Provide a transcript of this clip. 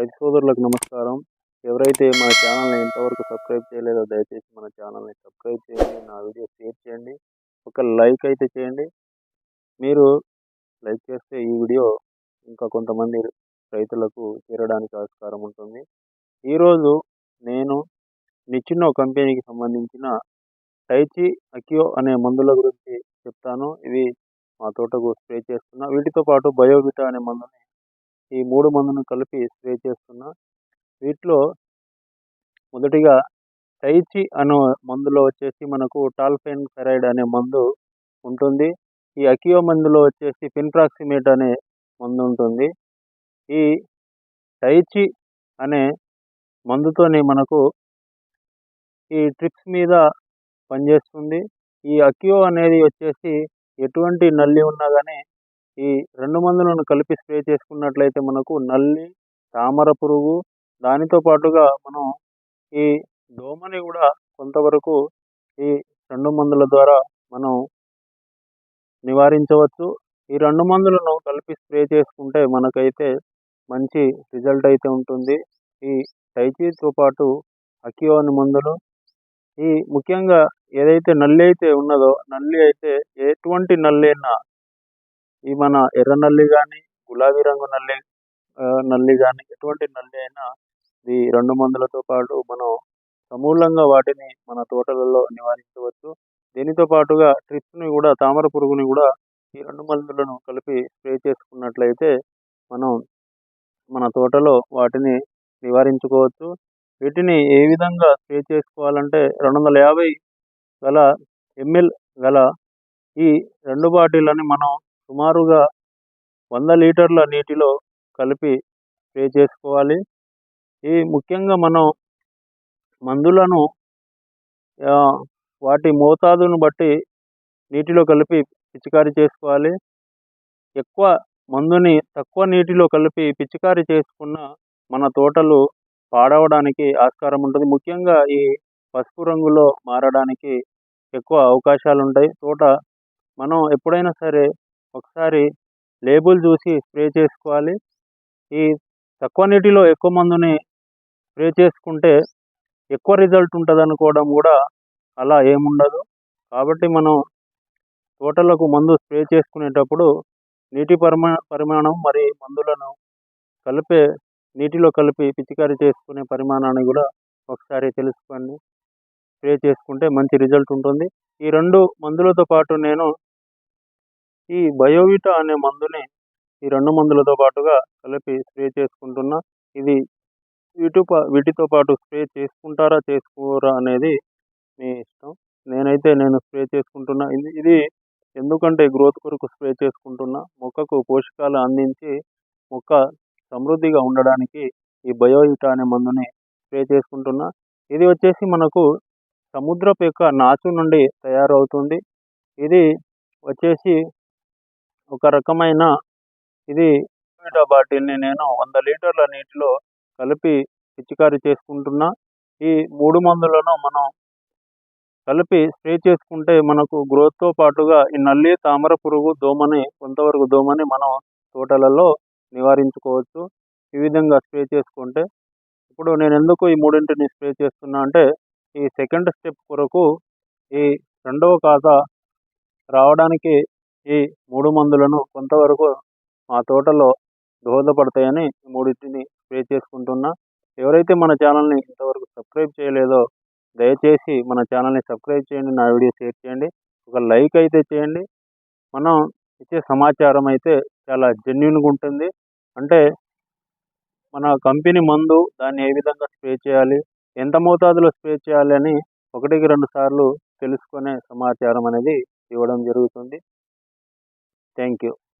రైతు సోదరులకు నమస్కారం. ఎవరైతే మన ఛానల్ని ఇంతవరకు సబ్స్క్రైబ్ చేయలేదో దయచేసి మన ఛానల్ని సబ్స్క్రైబ్ చేయండి నా వీడియో షేర్ చేయండి ఒక లైక్ అయితే చేయండి. మీరు లైక్ చేస్తే ఈ వీడియో ఇంకా కొంతమంది రైతులకు చేరడానికి ఆస్కారం ఉంటుంది. ఈరోజు నేను నిచ్చినో కంపెనీకి సంబంధించిన టైచి అక్యో అనే మందుల గురించి చెప్తాను. ఇవి మా తోటకు స్ప్రే చేస్తున్నా. వీటితో పాటు బయోవిటా అనే మందుని ఈ మూడు మందును కలిపి స్ప్రే చేస్తున్నా. వీటిలో మొదటిగా టైచి అనే మందులో వచ్చేసి మనకు టాల్ఫెన్ ఫెరైడ్ అనే మందు ఉంటుంది. ఈ అకియో మందులో వచ్చేసి ఫిన్ప్రాక్సిమేట్ అనే మందు ఉంటుంది. ఈ టైచి అనే మందుతోనే మనకు ఈ ట్రిప్స్ మీద పనిచేస్తుంది. ఈ అక్యో అనేది వచ్చేసి ఎటువంటి నల్లి ఉన్నా కానీ ఈ రెండు మందులను కలిపి స్ప్రే చేసుకున్నట్లయితే మనకు నల్లి తామర పురుగు దానితో పాటుగా మనం ఈ దోమని కూడా కొంతవరకు ఈ రెండు మందుల ద్వారా మనం నివారించవచ్చు. ఈ రెండు మందులను కలిపి స్ప్రే చేసుకుంటే మనకైతే మంచి రిజల్ట్ అయితే ఉంటుంది. ఈ టైచీతో పాటు అకియో మందులు. ఈ ముఖ్యంగా ఏదైతే నల్లి అయితే ఉన్నదో నల్లి అయితే ఎటువంటి నల్లి అయినా ఈ మన ఎర్ర నల్లి కానీ గులాబీ రంగు నల్లి నల్లి కానీ ఎటువంటి నల్లి అయినా ఈ రెండు మందులతో పాటు మనం సమూలంగా వాటిని మన తోటలలో నివారించవచ్చు. దీనితో పాటుగా ట్రిప్స్ని కూడా తామర పురుగుని కూడా ఈ రెండు మందులను కలిపి స్ప్రే చేసుకున్నట్లయితే మనం మన తోటలో వాటిని నివారించుకోవచ్చు. వీటిని ఏ విధంగా స్ప్రే చేసుకోవాలంటే రెండు వందల యాభై గల ఎంఎల్ గల ఈ రెండు బాటిళ్ళని మనం సుమారుగా వంద లీటర్ల నీటిలో కలిపి స్ప్రే చేసుకోవాలి. ఈ ముఖ్యంగా మనం మందులను వాటి మోతాదును బట్టి నీటిలో కలిపి పిచికారీ చేసుకోవాలి. ఎక్కువ మందుని తక్కువ నీటిలో కలిపి పిచికారీ చేసుకున్న మన తోటలు పాడవడానికి ఆస్కారం ఉంటుంది. ముఖ్యంగా ఈ పసుపు రంగులో మారడానికి ఎక్కువ అవకాశాలు ఉంటాయి తోట మనం ఎప్పుడైనా సరే ఒకసారి లేబుల్ చూసి స్ప్రే చేసుకోవాలి. ఈ తక్కువ నీటిలో ఎక్కువ మందుని స్ప్రే చేసుకుంటే ఎక్కువ రిజల్ట్ ఉంటుంది అనుకోవడం కూడా అలా ఏముండదు. కాబట్టి మనం తోటలకు మందు స్ప్రే చేసుకునేటప్పుడు నీటి పరిమా పరిమాణం మరి మందులను కలిపే నీటిలో కలిపి పిచికారీ చేసుకునే పరిమాణాన్ని కూడా ఒకసారి తెలుసుకోండి. స్ప్రే చేసుకుంటే మంచి రిజల్ట్ ఉంటుంది. ఈ రెండు మందులతో పాటు నేను ఈ బయోవిటా అనే మందుని ఈ రెండు మందులతో పాటుగా కలిపి స్ప్రే చేసుకుంటున్నా. ఇది వీటి వీటితో పాటు స్ప్రే చేసుకుంటారా చేసుకోరా అనేది మీ ఇష్టం. నేనైతే నేను స్ప్రే చేసుకుంటున్నా. ఇది ఇది ఎందుకంటే గ్రోత్ కొరకు స్ప్రే చేసుకుంటున్నా. మొక్కకు పోషకాలు అందించి మొక్క సమృద్ధిగా ఉండడానికి ఈ బయోయిటా అనే మందుని స్ప్రే చేసుకుంటున్నా. ఇది వచ్చేసి మనకు సముద్రపు యొక్క నాచు నుండి తయారవుతుంది. ఇది వచ్చేసి ఒక రకమైన ఇది బాటిల్ని నేను వంద లీటర్ల నీటిలో కలిపి పిచికారీ చేసుకుంటున్నా. ఈ మూడు మందులను మనం కలిపి స్ప్రే చేసుకుంటే మనకు గ్రోత్తో పాటుగా ఈ నల్లి తామర పురుగు దోమని కొంతవరకు దోమని మనం తోటలలో నివారించుకోవచ్చు. ఈ విధంగా స్ప్రే చేసుకుంటే ఇప్పుడు నేను ఎందుకు ఈ మూడింటిని స్ప్రే చేస్తున్నా అంటే ఈ సెకండ్ స్టెప్ కొరకు ఈ రెండవ ఖాతా రావడానికి ఈ మూడు మందులను కొంతవరకు మా తోటలో దోహదపడతాయని మూడింటిని స్ప్రే చేసుకుంటున్నా. ఎవరైతే మన ఛానల్ని ఇంతవరకు సబ్స్క్రైబ్ చేయలేదో దయచేసి మన ఛానల్ని సబ్స్క్రైబ్ చేయండి నా వీడియో షేర్ చేయండి ఒక లైక్ అయితే చేయండి. మనం ఇచ్చే సమాచారం అయితే చాలా జెన్యున్గా ఉంటుంది. అంటే మన కంపెనీ మందు దాన్ని ఏ విధంగా స్ప్రే చేయాలి ఎంత మోతాదులో స్ప్రే చేయాలి అని ఒకటికి రెండు సార్లు తెలుసుకునే సమాచారం అనేది ఇవ్వడం జరుగుతుంది. Thank you.